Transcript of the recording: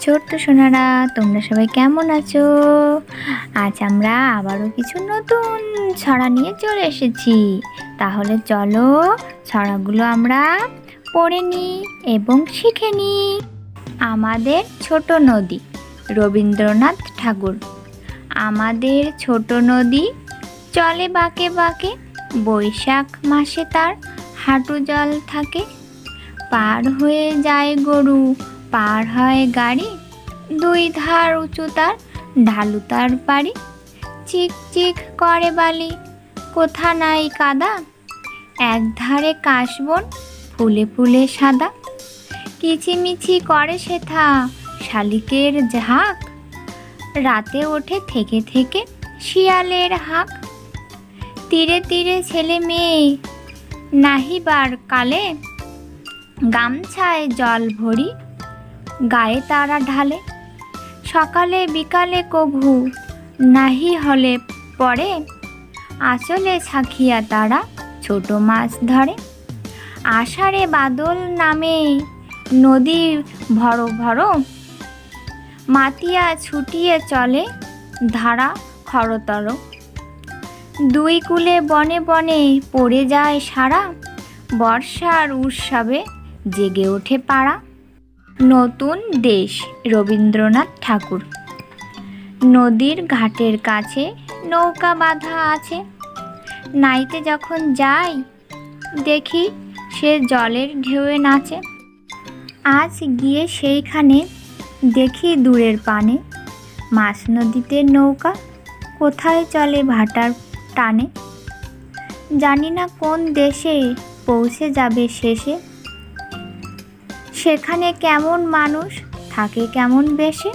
ছোট্ট সোনারা? তোমরা সবাই কেমন আছো? আজ আমরা আবারও কিছু নতুন ছড়া নিয়ে চলে এসেছি। তাহলে চলো ছড়াগুলো আমরা পড়ে নিই এবং শিখে নিই আমাদের ছোট নদী, রবীন্দ্রনাথ ঠাকুর। আমাদের ছোট নদী চলে বাঁকে বাঁকে, বৈশাখ মাসে তার হাঁটু জল থাকে। পার হয়ে যায় গরু পার হয় গাড়ি, দুই ধার উঁচু তার ঢালু তার চিক চিক করে বালি, কোথা নাই কাদা, এক ধারে কাশবন ফুলে ফুলে সাদা, কিচিমিচি করে সেথা শালিকের ঝাঁক, রাতে ওঠে থেকে থেকে শিয়ালের হাঁক। তীরে তীরে ছেলে মেয়ে নাহিবার কালে গামছায় জল ভরি গায়ে তারা ঢালে। সকালে বিকালে কভু নাহি হলে পরে। আসলে ছাখিয়া তারা ছোট মাছ ধরে। আষাঢ়ে বাদল নামে নদী ভরো ভরো। মাতিয়া ছুটিয়ে চলে ধারা খরতর। দুই কূলে বনে বনে পড়ে যায় সারা। বর্ষার উৎসবে জেগে ওঠে পাড়া। নতুন দেশ, রবীন্দ্রনাথ ঠাকুর। নদীর ঘাটের কাছে নৌকা বাঁধা আছে। নাইতে যখন যাই, দেখি সে জলের ঢেউয়ে নাচে। আজ গিয়ে সেইখানে দেখি দূরের পানে মাছ নদীতে নৌকা, কোথায় চলে ভাটার টানে। জানি না কোন দেশে পৌঁছে যাবে শেষে। সেখানে কেমন মানুষ থাকে কেমন বেশে?